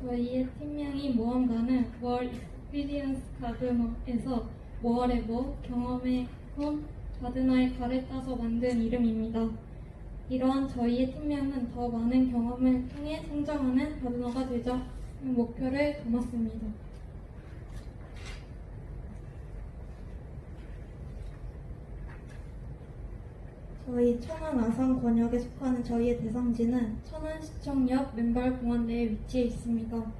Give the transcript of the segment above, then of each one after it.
저희의 팀명인 모험가는 월 익스피리언스 가드너에서 월의 뭐, 경험의 홈, 가드너의 가를 따서 만든 이름입니다. 이러한 저희의 팀명은 더 많은 경험을 통해 성장하는 가드너가 되자 목표를 담았습니다. 저희 천안 아산 권역에 속하는 저희의 대상지는 천안시청역 맨발공원 내에 위치해 있습니다.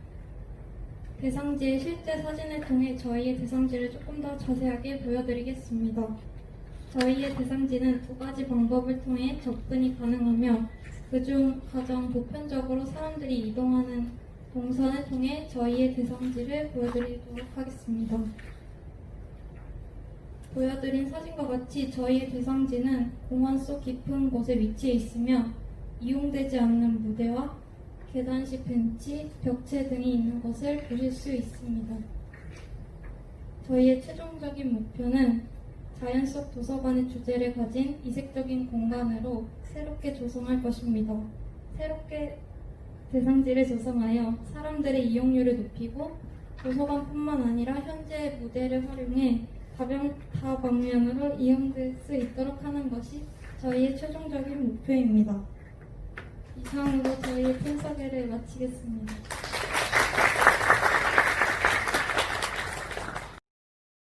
대상지의 실제 사진을 통해 저희의 대상지를 조금 더 자세하게 보여드리겠습니다. 저희의 대상지는 두 가지 방법을 통해 접근이 가능하며 그중 가장 보편적으로 사람들이 이동하는 동선을 통해 저희의 대상지를 보여드리도록 하겠습니다. 보여드린 사진과 같이 저희의 대상지는 공원 속 깊은 곳에 위치해 있으며 이용되지 않는 무대와 계단식 벤치, 벽체 등이 있는 것을 보실 수 있습니다. 저희의 최종적인 목표는 자연 속 도서관의 주제를 가진 이색적인 공간으로 새롭게 조성할 것입니다. 새롭게 대상지를 조성하여 사람들의 이용률을 높이고 도서관뿐만 아니라 현재의 무대를 활용해 다방, 다방면으로 이용될 수 있도록 하는 것이 저희의 최종적인 목표입니다. 이상으로 저희의 팬소개를 마치겠습니다.